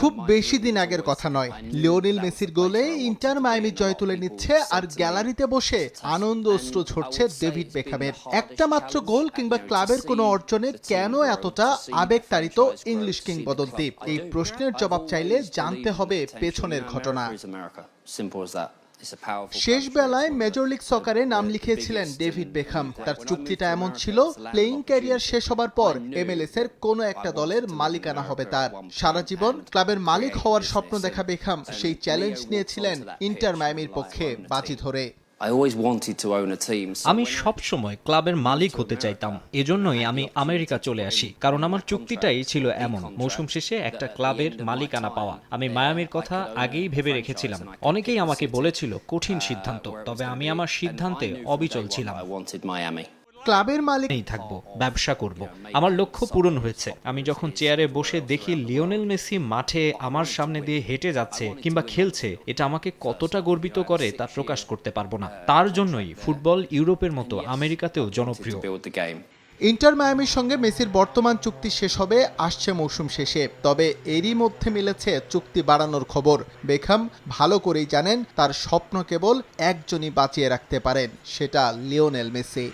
খুব বেশি দিন আগের কথা নয়। লিওনিল মেসির গোলে ইন্টার মায়ামি জয় তুলে নিচ্ছে আর গ্যালারিতে বসে আনন্দ অস্ত্র ছড়ছে ডেভিড বেখামের। একটা মাত্র গোল কিংবা ক্লাবের কোনো অর্জনে কেন এতটা আবেগ তাড়িত ইংলিশ কিংবদন্তি এই প্রশ্নের জবাব চাইলে জানতে হবে পেছনের ঘটনা। শেষ বেলায় মেজর লিগ সকারে নাম লিখিয়েছিলেন ডেভিড বেখাম তার চুক্তিটা এমন ছিল প্লেইং ক্যারিয়ার শেষ হবার পর এম এমএলএস এর কোনো একটা দলের মালিকানা হবে তার। সারা জীবন ক্লাবের মালিক হওয়ার স্বপ্ন দেখা বেখাম সেই চ্যালেঞ্জ নিয়েছিলেন ইন্টার মায়ামির পক্ষে বাজি ধরে। I always wanted to own a team. So আমি সবসময় সব সময় ক্লাবের মালিক হতে চাইতাম। এজন্যই আমি আমেরিকা চলে আসি কারণ আমার চুক্তিটাই ছিল এমন। মৌসুম শেষে একটা ক্লাবের মালিকানা পাওয়া। আমি মায়ামির কথা আগেই ভেবে রেখেছিলাম। অনেকেই আমাকে বলেছিল কঠিন সিদ্ধান্ত। তবে আমি আমার সিদ্ধান্তে অবিচল ছিলাম। I wanted Miami. ক্লাবের মালিক নেই থাকব ব্যবসা করব। আমার লক্ষ্য পূরণ হয়েছে। আমি যখন চেয়ারে বসে দেখি লিওনেল মেসি মাঠে আমার সামনে দিয়ে হেঁটে যাচ্ছে কিংবা খেলছে এটা আমাকে কতটা গর্বিত করে তা প্রকাশ করতে পারব না। তার জন্যই ফুটবল ইউরোপের মতো আমেরিকাতেও জনপ্রিয়. ইন্টার মায়ামির সঙ্গে মেসির বর্তমান চুক্তি শেষ হবে আসছে মৌসুম শেষে। তবে এরই মধ্যে মিলেছে চুক্তি বাড়ানোর খবর। বেখাম ভালো করেই জানেন তার স্বপ্ন কেবল একজনই বাঁচিয়ে রাখতে পারেন সেটা Lionel Messi.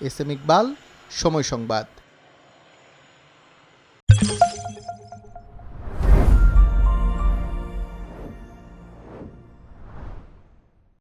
S M Iqbal Somoy Sangbad.